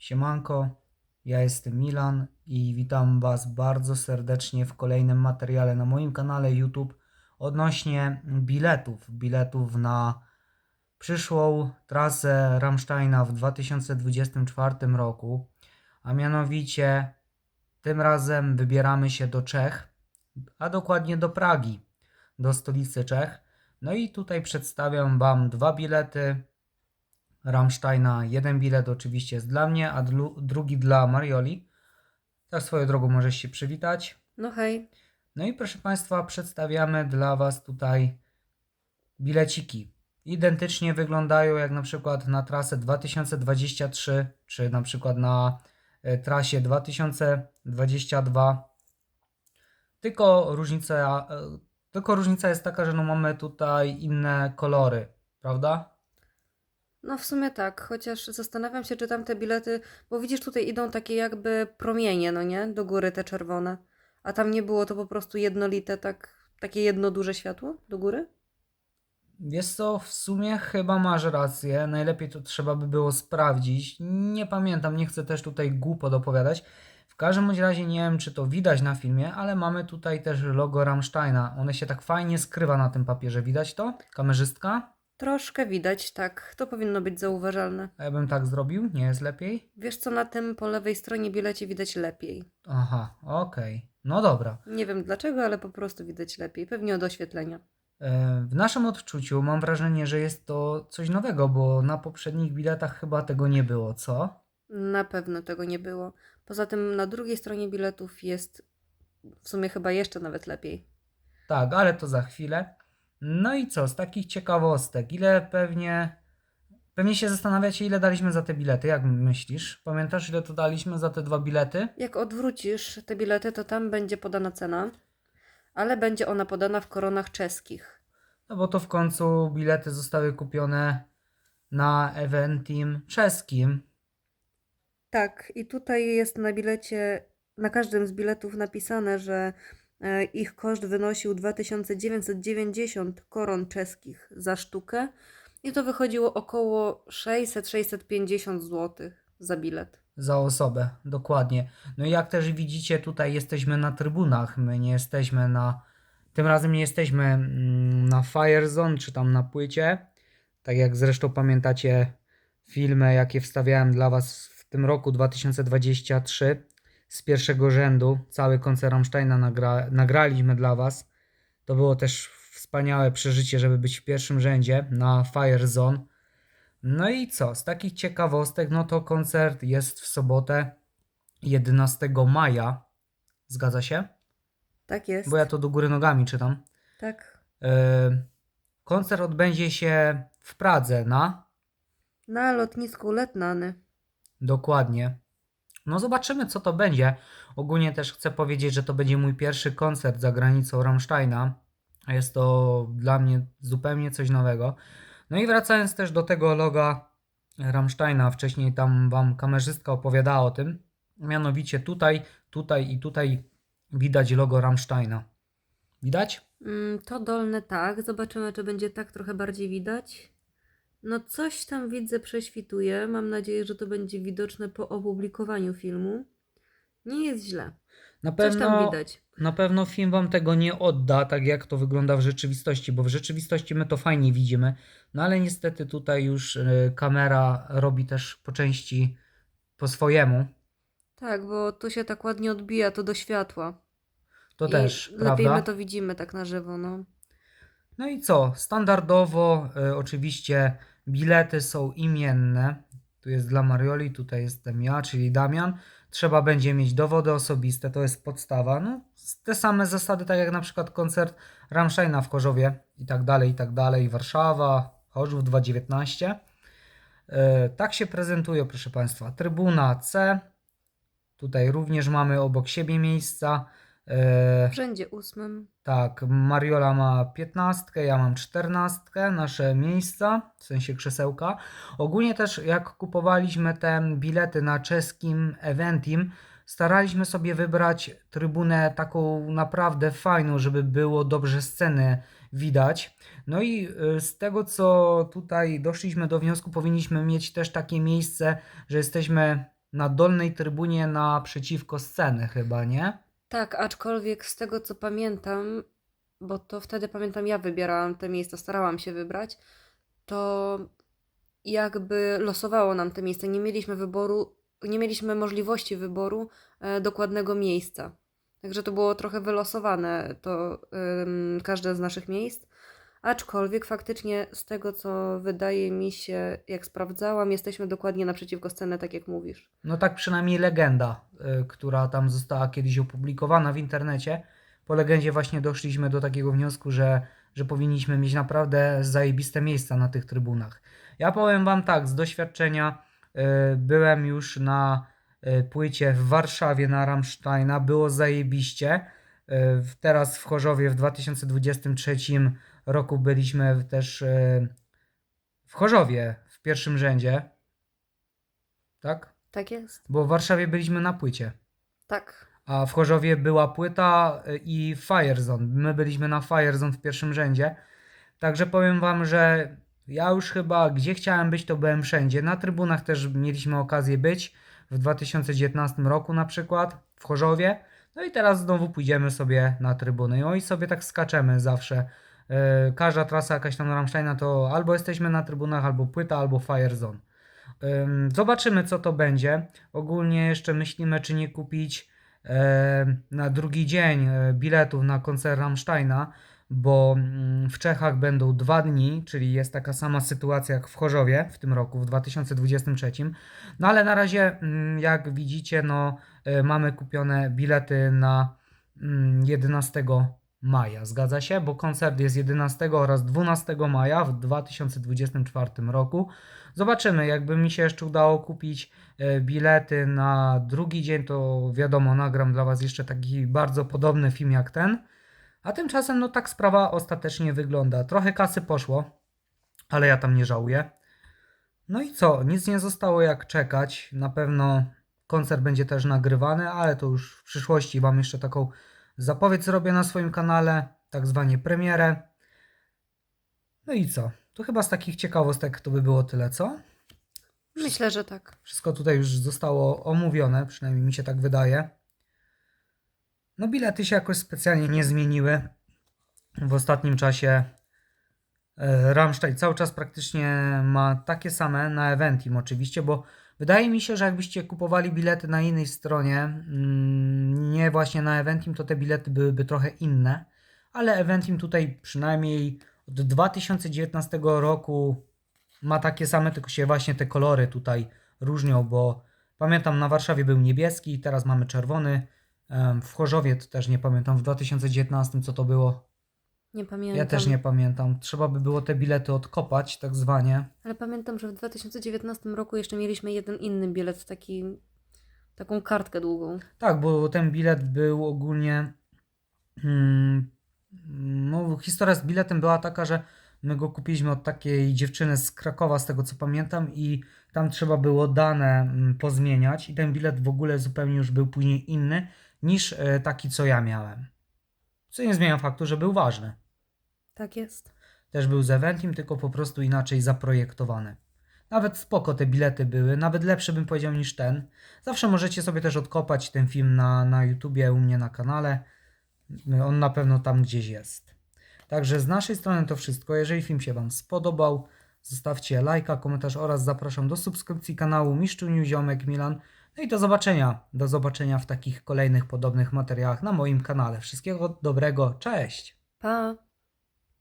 Siemanko, ja jestem Milan i witam Was bardzo serdecznie w kolejnym materiale na moim kanale YouTube odnośnie biletów, biletów na przyszłą trasę Rammsteina w 2024 roku, a mianowicie tym razem wybieramy się do Czech, a dokładnie do Pragi, do stolicy Czech. No i tutaj przedstawiam Wam dwa bilety Rammsteina. Jeden bilet oczywiście jest dla mnie, a drugi dla Marioli. Tak swoją drogą możesz się przywitać. No hej, No i proszę Państwa, przedstawiamy dla Was tutaj bileciki. Identycznie wyglądają jak na przykład na trasę 2023, czy na przykład na e, trasie 2022. Tylko różnica, e, tylko różnica jest taka, że no mamy tutaj inne kolory, prawda? No w sumie tak, chociaż zastanawiam się, czy tamte bilety, bo widzisz, tutaj idą takie jakby promienie, no nie? Do góry te czerwone. A tam nie było to po prostu jednolite, tak, takie jedno duże światło do góry? Wiesz co, w sumie chyba masz rację. Najlepiej to trzeba by było sprawdzić. Nie pamiętam, nie chcę też tutaj głupot opowiadać. W każdym razie nie wiem, czy to widać na filmie, ale mamy tutaj też logo Rammsteina. One się tak fajnie skrywa na tym papierze. Widać to? Kamerzystka? Troszkę widać, tak, to powinno być zauważalne. A ja bym tak zrobił? Nie jest lepiej? Wiesz co, na tym po lewej stronie bilecie widać lepiej. Aha, okej. No dobra. Nie wiem dlaczego, ale po prostu widać lepiej, pewnie od oświetlenia. E, W naszym odczuciu mam wrażenie, że jest to coś nowego, bo na poprzednich biletach chyba tego nie było, co? Na pewno tego nie było. Poza tym na drugiej stronie biletów jest w sumie chyba jeszcze nawet lepiej. Tak, ale to za chwilę. No i co, z takich ciekawostek, ile pewnie. Pewnie się zastanawiacie, ile daliśmy za te bilety, jak myślisz? Pamiętasz, ile to daliśmy za te dwa bilety? Jak odwrócisz te bilety, to tam będzie podana cena, ale będzie ona podana w koronach czeskich. No bo to w końcu bilety zostały kupione na Eventim czeskim. Tak, i tutaj jest na bilecie, na każdym z biletów napisane, że ich koszt wynosił 2990 koron czeskich za sztukę i to wychodziło około 600-650 zł za bilet. za osobę, dokładnie. No i jak też widzicie, tutaj jesteśmy na trybunach, my nie jesteśmy na, tym razem nie jesteśmy mm, na Fire Zone, czy tam na płycie, tak jak zresztą pamiętacie filmy, jakie wstawiałem dla Was w tym roku 2023 z pierwszego rzędu, cały koncert Rammsteina nagra, nagraliśmy dla Was. To było też wspaniałe przeżycie, żeby być w pierwszym rzędzie na Fire Zone. No i co? Z takich ciekawostek, no to koncert jest w sobotę 11 maja. Zgadza się? Tak jest. Bo ja to do góry nogami czytam. Tak. Yy, koncert odbędzie się w Pradze na. Na lotnisku Letnany. Dokładnie. No zobaczymy, co to będzie. Ogólnie też chcę powiedzieć, że to będzie mój pierwszy koncert za granicą Rammsteina. Jest to dla mnie zupełnie coś nowego. No i wracając też do tego loga Rammsteina, wcześniej tam wam kamerzystka opowiadała o tym. Mianowicie tutaj, tutaj i tutaj widać logo Rammsteina. Widać? Mm, to dolne tak. Zobaczymy, czy będzie tak trochę bardziej widać. No coś tam widzę prześwituje. Mam nadzieję, że to będzie widoczne po opublikowaniu filmu. Nie jest źle. Na Coś pewno, tam widać. na pewno film wam tego nie odda, tak jak to wygląda w rzeczywistości, bo w rzeczywistości my to fajnie widzimy, no ale niestety tutaj już y, kamera robi też po części po swojemu. Tak, bo to się tak ładnie odbija to do światła. To I też, lepiej prawda? my to widzimy tak na żywo, no. No i co? Standardowo y, oczywiście bilety są imienne. Tu jest dla Marioli, tutaj jestem ja, czyli Damian. Trzeba będzie mieć dowody osobiste, to jest podstawa. No, te same zasady, tak jak na przykład koncert Rammsteina w Chorzowie i tak dalej, i tak dalej. Warszawa, Chorzów 2.19. Y, tak się prezentuje, proszę Państwa. Trybuna C. Tutaj również mamy obok siebie miejsca. Y, W rzędzie ósmym. tak, Mariola ma 15, ja mam 14, nasze miejsca, w sensie krzesełka. Ogólnie też jak kupowaliśmy te bilety na czeskim Eventim, staraliśmy sobie wybrać trybunę taką naprawdę fajną, żeby było dobrze sceny widać. No i y, z tego co tutaj doszliśmy do wniosku, powinniśmy mieć też takie miejsce, że jesteśmy na dolnej trybunie naprzeciwko sceny chyba, nie? Tak, aczkolwiek z tego co pamiętam, bo to wtedy pamiętam ja wybierałam te miejsca, starałam się wybrać, to jakby losowało nam te miejsce. Nie mieliśmy wyboru, nie mieliśmy możliwości wyboru e, dokładnego miejsca. Także to było trochę wylosowane, to ym, każde z naszych miejsc. Aczkolwiek faktycznie z tego co wydaje mi się, jak sprawdzałam, jesteśmy dokładnie naprzeciwko sceny, tak jak mówisz. No tak przynajmniej legenda, y, która tam została kiedyś opublikowana w internecie. Po legendzie właśnie doszliśmy do takiego wniosku, że, że powinniśmy mieć naprawdę zajebiste miejsca na tych trybunach. Ja powiem Wam tak, z doświadczenia y, byłem już na y, płycie w Warszawie na Rammsteina, było zajebiście. Y, Teraz w Chorzowie w 2023 roku byliśmy też y, w Chorzowie w pierwszym rzędzie. Tak? Tak jest? Bo w Warszawie byliśmy na płycie, Tak. a w Chorzowie była płyta y, i Firezone. My byliśmy na Firezone w pierwszym rzędzie. Także powiem wam, że ja już chyba gdzie chciałem być, to byłem wszędzie. Na trybunach też mieliśmy okazję być w 2019 roku na przykład w Chorzowie. No i teraz znowu pójdziemy sobie na trybuny. No i sobie tak skaczemy zawsze. Y, Każda trasa jakaś tam Rammsteina to albo jesteśmy na trybunach, albo płyta, albo Firezone. Ym, Zobaczymy, co to będzie. Ogólnie jeszcze myślimy, czy nie kupić e, na drugi dzień e, biletów na koncert Rammsteina, bo mm, w Czechach będą dwa dni, czyli jest taka sama sytuacja jak w Chorzowie w tym roku, w 2023. No ale na razie, mm, jak widzicie, no, e, mamy kupione bilety na mm, 11 maja. Zgadza się? Bo koncert jest 11 oraz 12 maja w 2024 roku. Zobaczymy, jakby mi się jeszcze udało kupić e, bilety na drugi dzień, to wiadomo, nagram dla Was jeszcze taki bardzo podobny film jak ten. A tymczasem, no tak sprawa ostatecznie wygląda. Trochę kasy poszło, ale ja tam nie żałuję. No i co? Nic nie zostało jak czekać. Na pewno koncert będzie też nagrywany, ale to już w przyszłości Wam jeszcze taką zapowiedź zrobię na swoim kanale, tak zwanie premierę. No i co? To chyba z takich ciekawostek to by było tyle, co? Myślę, że tak. Wszystko tutaj już zostało omówione, przynajmniej mi się tak wydaje. No bilety się jakoś specjalnie nie zmieniły. W ostatnim czasie e, Rammstein cały czas praktycznie ma takie same na Eventim oczywiście, bo wydaje mi się, że jakbyście kupowali bilety na innej stronie, mm, nie właśnie na Eventim, to te bilety byłyby trochę inne, ale Eventim tutaj przynajmniej od 2019 roku ma takie same, tylko się właśnie te kolory tutaj różnią, bo pamiętam na Warszawie był niebieski, teraz mamy czerwony. W Chorzowie to też nie pamiętam, w 2019 co to było. Nie pamiętam. Ja też nie pamiętam. Trzeba by było te bilety odkopać, tak zwanie. Ale pamiętam, że w 2019 roku jeszcze mieliśmy jeden inny bilet, taki, taką kartkę długą. Tak, bo ten bilet był ogólnie. Mm, no, historia z biletem była taka, że my go kupiliśmy od takiej dziewczyny z Krakowa, z tego co pamiętam, i tam trzeba było dane mm, pozmieniać, i ten bilet w ogóle zupełnie już był później inny niż e, taki, co ja miałem. Co nie zmienia faktu, że był ważny. Tak jest. Też był z Eventim, tylko po prostu inaczej zaprojektowany. Nawet spoko te bilety były, nawet lepsze bym powiedział niż ten. Zawsze możecie sobie też odkopać ten film na, na YouTubie u mnie na kanale. On na pewno tam gdzieś jest. Także z naszej strony to wszystko. Jeżeli film się Wam spodobał, zostawcie lajka, komentarz oraz zapraszam do subskrypcji kanału Miszczu Newziomek Milan. No i do zobaczenia. Do zobaczenia w takich kolejnych podobnych materiałach na moim kanale. Wszystkiego dobrego. Cześć! Pa!